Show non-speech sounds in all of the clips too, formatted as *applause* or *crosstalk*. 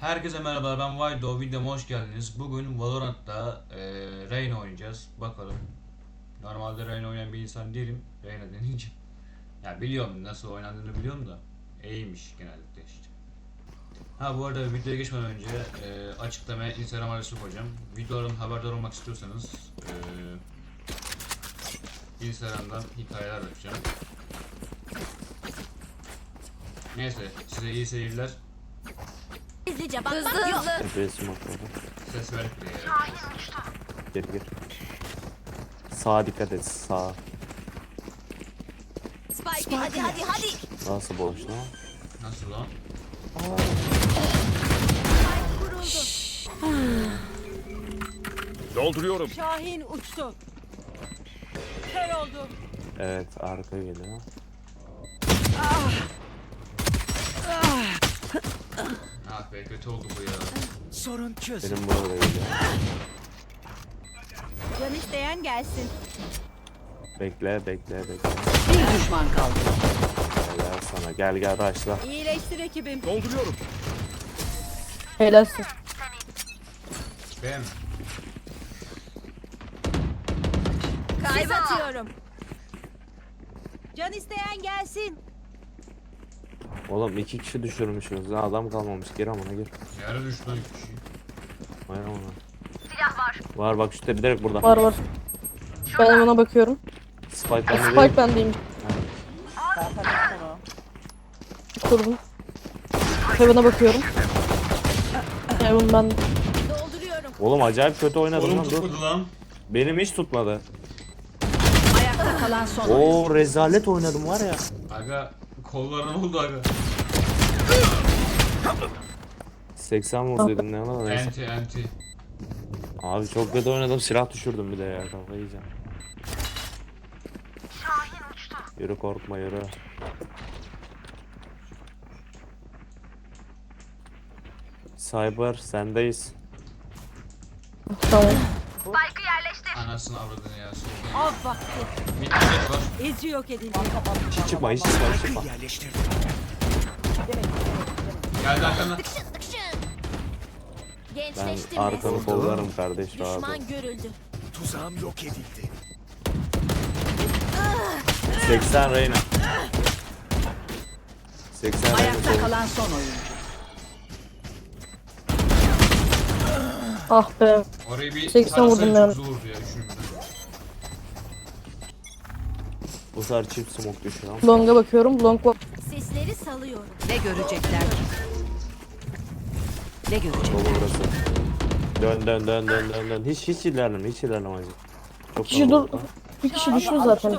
Herkese merhaba ben Vaydo videoma hoş geldiniz. Bugün Valorant'ta e, Reyna oynayacağız. Bakalım. Normalde Reyna oynayan bir insan değilim. Reyna denince. Ya biliyorum nasıl oynandığını biliyorum da. İyiymiş genellikle işte. Ha bu arada videoya geçmeden önce e, açıklamaya Instagram adresi koyacağım. Videoların haberdar olmak istiyorsanız e, Instagram'dan hikayeler açacağım. Neyse size iyi seyirler. Gizlice bak bak yok. Tepeye smoke oldu. Ses verip bile Gir gir. Sağa dikkat et sağ. Spike, hadi hadi hadi. Nasıl boş lan? Nasıl lan? Dolduruyorum. Şahin uçtu. Kör oldu. Evet arka geliyor. Ah be kötü oldu bu ya. Sorun çöz. Benim burada geliyor. Can isteyen gelsin. Bekle bekle bekle. Bir düşman kaldı. Helal sana. Gel gel başla. İyileştir ekibim. Dolduruyorum. Helalsin. Ben Kalp atıyorum. Can isteyen gelsin. Oğlum iki kişi düşürmüşüz. Lan adam kalmamış. Gir amına gir. yere düştü lan iki kişi. Vay amına. Silah var. Var bak tepe direkt burada. Var var. Ben ona bakıyorum. Spike bende Spike değil. bendeyim. Kurdum. Heaven'a bakıyorum. Heaven ben. Dolduruyorum. Oğlum acayip kötü oynadım Oğlum lan dur. tutmadı lan. Benim hiç tutmadı. Ayakta kalan son. Oo rezalet oynadım var ya. Aga kollarım oldu aga. 80 vurduydum ne lan neyse. Enti enti. Abi çok kötü oynadım silah düşürdüm bir de ya kafayı yiyeceğim. Yürü korkma yürü. Cyber sendeyiz. Tamam. Anasını avradını ya. Av vakti. Bir tane var. İzci yok edildi. Hiç çıkma hiç çıkma hiç çıkma. Yerleştirdim. Geldi arkandan. Dıkşın dıkşın. Ben arkanı kollarım kardeş rahat ol. Düşman görüldü. Tuzağım yok edildi. 80 Reyna. 80 Reyna Ayakta sol. kalan son oyuncu. Ah be. Orayı bir 80 tarasaydı vurdum çok yani. zor olurdu ya düşünmeden. Bu sefer çift smoke düşüyor ama. Long'a bakıyorum. Long var. Sesleri salıyorum. Ne görecekler? Ne görecek? Dolu burası. Dön dön dön dön dön dön. Hiç hiç ilerleme hiç ilerleme hacı. Çok kişi kalabalık dur. lan. Bir kişi düştü zaten.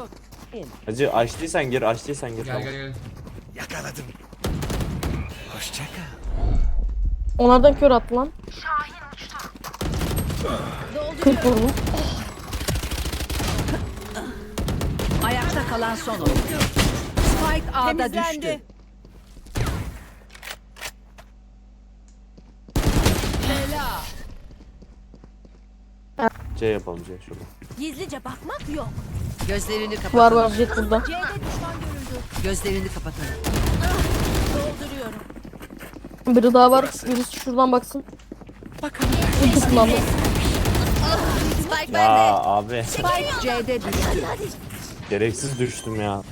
Hacı açtıysan gir açtıysan gir. Gel tamam. gel gel. Yakaladım. Hoşça kal. Onlardan kör attı lan. 40 vurdum. Ayakta kalan son oyuncu. Spike A'da düştü. Bela. C yapalım C şurada. Gizlice bakmak yok. Gözlerini kapat. Var var jet burada. C'de düşman görüldü. Gözlerini kapatalım. Dolduruyorum. Biri daha var. Birisi şuradan baksın. Bakalım. Ulti kullandı. Spike Ya bende. abi Spike C'de düştü. Hadi hadi. gereksiz düştüm ya.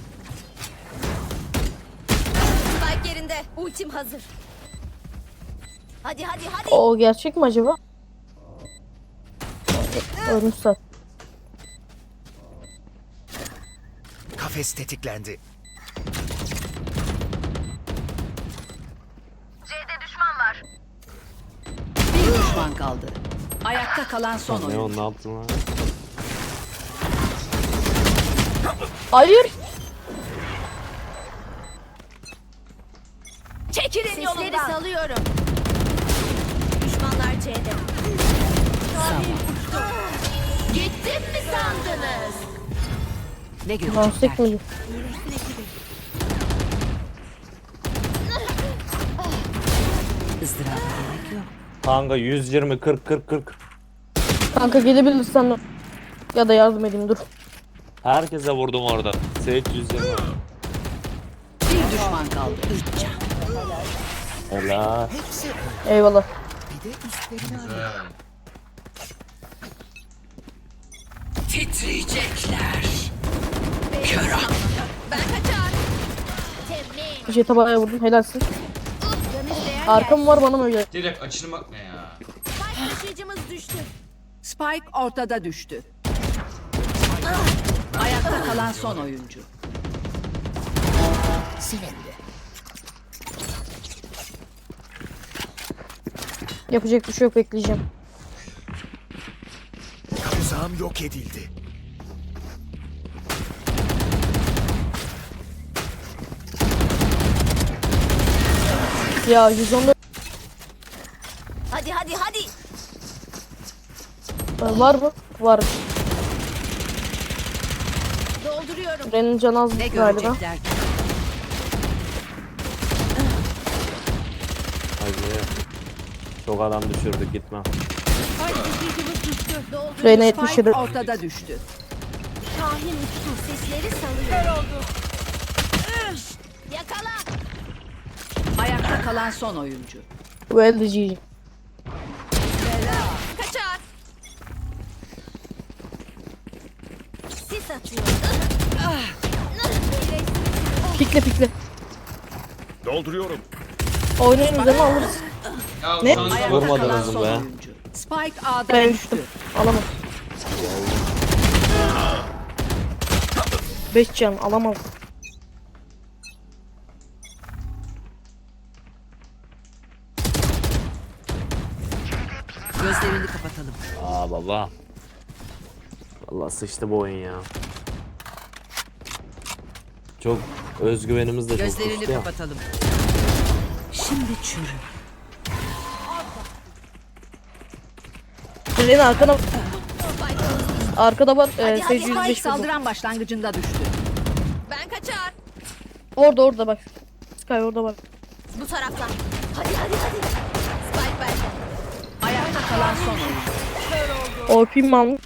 Spike yerinde. Ultim hazır. Hadi hadi hadi. O gerçek mi acaba? Zaten. Kafes tetiklendi. Bir düşman kaldı. Ayakta kalan son Ne oyuncu. on ne yaptın lan? Hayır. Çekilin Sesleri yolundan. salıyorum. Düşmanlar C'de. Gittim mi sandınız? Ne görecekler? mi? Izdıraba gerek yok. Kanka 120 40 40 40. Kanka gelebilirsen ya da yardım edeyim dur. Herkese vurdum orada. Sage 120. Bir düşman kaldı. Üç can. Helal. Eyvallah. De. Güzel. Titriyecekler. Ben kaçar. Temmim. Jete bayağı vurdum. Helalsin. Arkam var bana mı öyle? Direkt açılmak ne ya? Spike taşıyıcımız düştü. Spike ortada düştü. Ayakta kalan son oyuncu. Silindi. Yapacak bir şey yok bekleyeceğim. Tuzağım yok edildi. Ya 114 Hadi hadi hadi. e, var mı? Var. Dolduruyorum. Renin canı az Ne galiba. görecekler ki? Hadi. Çok adam düşürdük gitme. Dolduruyorum. Reyna 77. Spike ortada düştü. Kahin uçtu. Sesleri salıyor. oldu. Yakala. Ayakta kalan son oyuncu. Well GG. Kaçar. Sis atıyor. Pikle pikle. Dolduruyorum. Oynayın üzerine alırız. Ya Ne? şansa Ayakta bak. Vurmadınız kalan mı son be? oyuncu. Spike A'da Ben düştü. düştüm. Alamam. 5 can alamam. Baba. Vallahi sıçtı bu oyun ya. Çok özgüvenimiz de çok Gözlerini düştü ya. kapatalım. Şimdi çürü. Reyna arkana Arkada var. E, hadi, Sage Spike 105 vurdu. saldıran başlangıcında düştü. Ben kaçar. Orada orada bak. Sky orada bak. Bu taraftan. Hadi hadi hadi. Spike bende. Ayakta kalan son oyuncu. OP'm almış.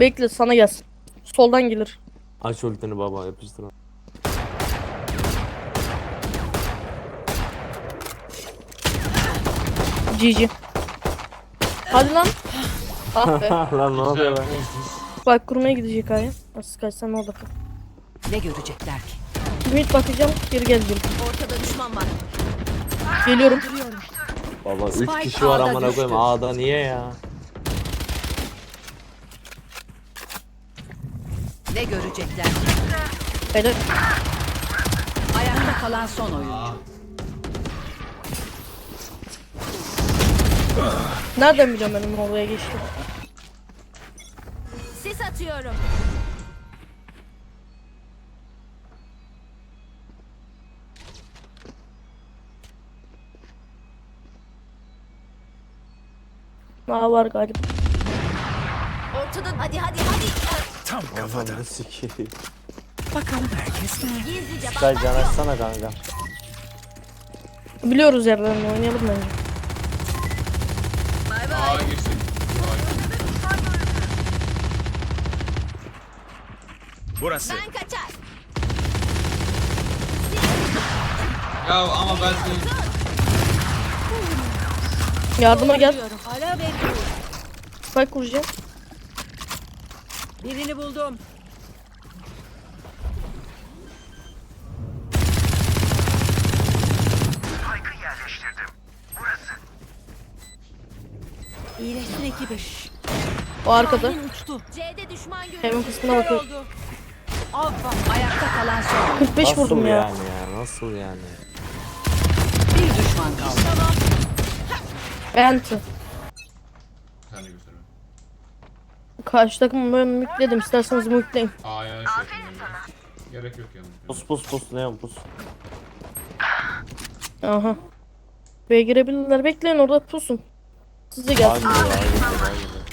Bekle sana gelsin. Soldan gelir. Aç ultini baba yapıştır. GG. Hadi lan. *laughs* Ah be. Lan ne oluyor be? Bak kurmaya gidecek aya. Nasıl kaçsan orada kal. Ne görecekler ki? Ümit bakacağım geri geleceğim. Ortada düşman var. Geliyorum. Baba 3 Spike kişi var amına koyayım. A'da niye ya? Ne görecekler? Helal. Ayakta kalan son oyuncu. Nereden biliyorum benim oraya geçtim? Sis atıyorum. Aa var galiba. Ortada hadi hadi hadi. Tam kafada. Ananı sikeyim. Bakalım herkes nerede? Gizlice bak bak can açsana kanka. Biliyoruz yerlerini oynayalım bence. Bay bay. Aa girsin. Burası. Ben kaçar. Ya ama ben seni... Yardıma gel. Spike kuracağım. Birini buldum. İyileşsin ekibi. O arkada. uçtu. C'de düşman görüldü. Hemen kısmına bakıyorum. Ayakta kalan son. 45 Nasıl vurdum ya. yani ya? Nasıl yani? Bir düşman kaldı. Enti. Sen de göster. Karşı takımı ben mükledim. İsterseniz mükleyin. Aa ya şey yapayım. Gerek yok yani. Pus pus pus ne pus. Aha. B'ye girebilirler. Bekleyin orada pusun. Siz de gelsin. ya. abi.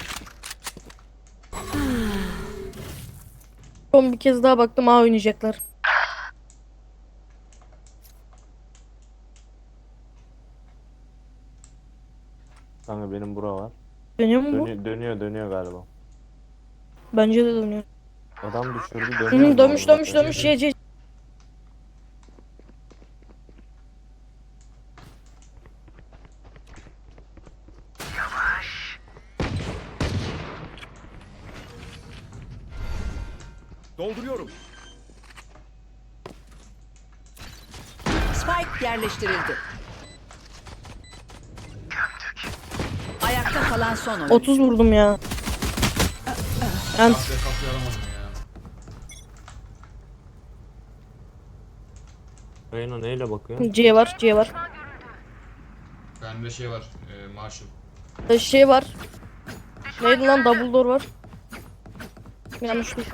Son bir kez daha baktım A oynayacaklar. Kanka benim bura var. Dönüyor mu bu? Dönüyor dönüyor, dönüyor galiba. Bence de dönüyor. Adam düşürdü dönüyor. Hı, dönmüş dönmüş dönmüş ye ye. Dolduruyorum. Spike yerleştirildi. Ayakta kalan son oyuncu. 30 vurdum ya. Alamadım ya. Reyna neyle bakıyor? C var C var. Bende şey var. E, Marshall. Ee, Şey var. Neydi lan double door var. Yanlış değil.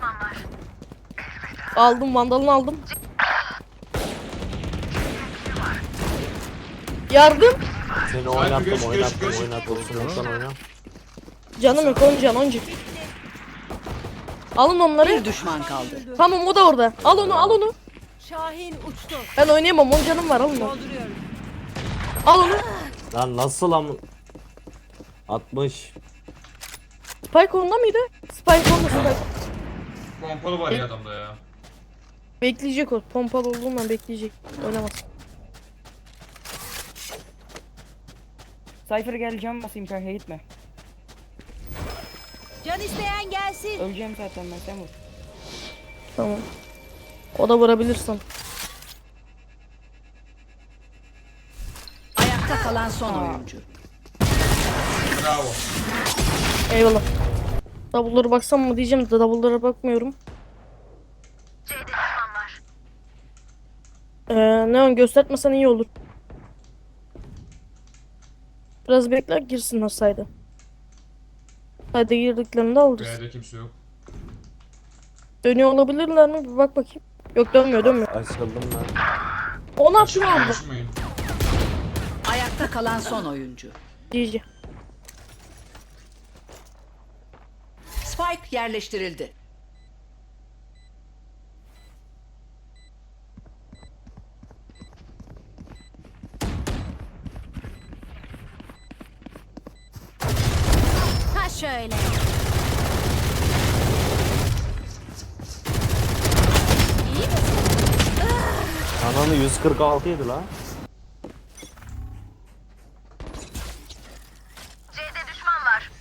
Aldım vandalını aldım. Yardım. Seni oynattım oynattım oynattım. Sınıftan oyna. Canım yok on can on can. Alın onları. Bir düşman kaldı. Tamam o da orada. Al onu al onu. Şahin uçtu. Ben oynayamam 10 canım var alın onu. Dolduruyorum. Al onu. Lan nasıl am... 60. Spike onda mıydı? Spike onda Spike. Pompalı var ya adamda ya. Bekleyecek o. Pompalı olduğundan bekleyecek. Oynamaz. Cypher gel cam basayım kanka gitme. Gelsin. Öleceğim zaten ben sen vur. Tamam. O da vurabilirsin. Ayakta kalan son oyuncu. Bravo. Eyvallah. Double'lara baksam mı diyeceğim de double'lara bakmıyorum. Ee, Neon göstermesen iyi olur. Biraz bekler girsinler sayda. Sayda girdiklerinde alırız. B'de kimse yok. Dönüyor olabilirler mi? Bir bak bakayım. Yok dönmüyor dönmüyor. Açıldım ben. Atma Açmayın, aldı. Ayakta kalan son oyuncu. GG. Spike yerleştirildi. 46 yedi la. C'de düşman var.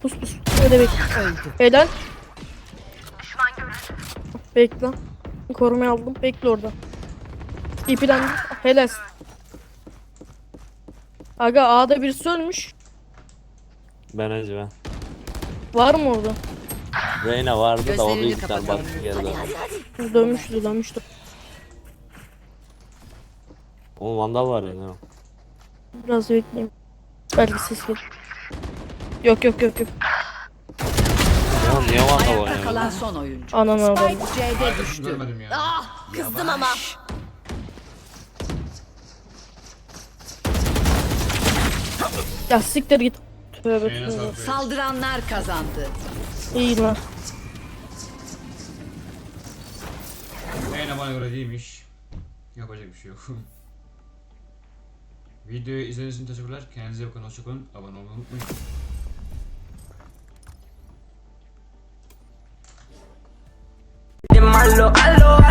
Pus pus. Öyle bekle. Helal. Düşman görüldü. Bekle. Korumaya aldım. Bekle orada. İpilendi. Helal. Aga A'da birisi ölmüş. Ben acaba. Var mı orada? Reyna vardı da o ihtimal kapatalım. baktı geri döndü. Dönmüştü dönmüştü. O vandal var ya. ne o? Biraz bekleyeyim. Belki ses gelir. Yok yok yok yok. Ya niye vandal Ayakta oynuyor? kalan son oyuncu. Ananı avradım. C'de düştü. Ya. Ah kızdım ama. Ya siktir git. Tövbe tövbe. Saldıranlar kazandı. İyi lan. Yine bana göre değilmiş. Yapacak bir şey yok. *laughs* Videoyu izlediğiniz için teşekkürler. Kendinize bakın. Hoşçakalın. Abone olmayı unutmayın. Llamarlo, aló,